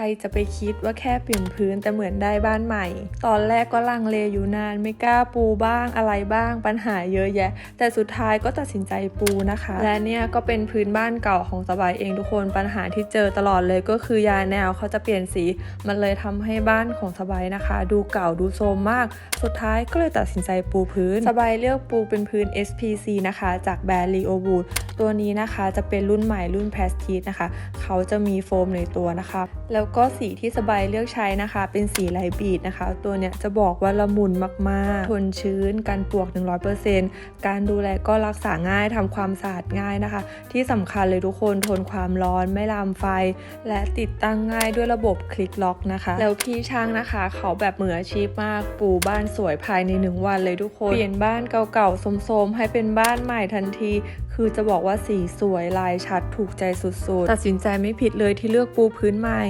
รจะไปคิดว่าแค่เปลี่ยนพื้นแต่เหมือนได้บ้านใหม่ ตอนแรกก็ลังเลอยู่นานไม่กล้าปูบ้างอะไรบ้างปัญหาเยอะแยะ แต่สุดท้ายก็ตัดสินใจปูนะคะ และเนี่ยก็เป็นพื้นบ้านเก่าของสบายเองทุกคนปัญหาที่เจอตลอดเลยก็คือยาแนวเขาจะเปลี่ยนสี มันเลยทำให้บ้านของสบายนะคะ ดูเก่าดูโทรมมาก สุดท้ายก็เลยตัดสินใจปูพื้น สบายเลือกปูเป็นพื้น SPC นะคะ จากแบรนด์ Leo Wood ตัวนี้นะคะจะเป็นรุ่นใหม่รุ่น p r e s t i g e นะคะ เขาจะมีโฟมในตัวนะคะ แล้วก็สีที่สบายเลือกใช้นะคะ เป็นสีไลบีดนะคะ ตัวเนี้ยจะบอกว่าละมุนมากๆ ทนชื้นการปวก 100%การดูแลก็รักษาง่ายทำความสะอาดง่ายนะคะ ที่สำคัญเลยทุกคนทนความร้อนไม่ลามไฟ และติดตั้งง่ายด้วยระบบคลิกล็อกนะคะ แล้วพี่ช่างนะคะ เขาแบบมืออาชีพมากปูบ้านสวยภายในหนึ่งวันเลยทุกคน เปลี่ยนบ้านเก่าๆโทรมๆให้เป็นบ้านใหม่ทันที คือจะบอกว่าว่าสีสวยลายชัดถูกใจสุดๆ ตัดสินใจไม่ผิดเลยที่เลือกปูพื้นใหม่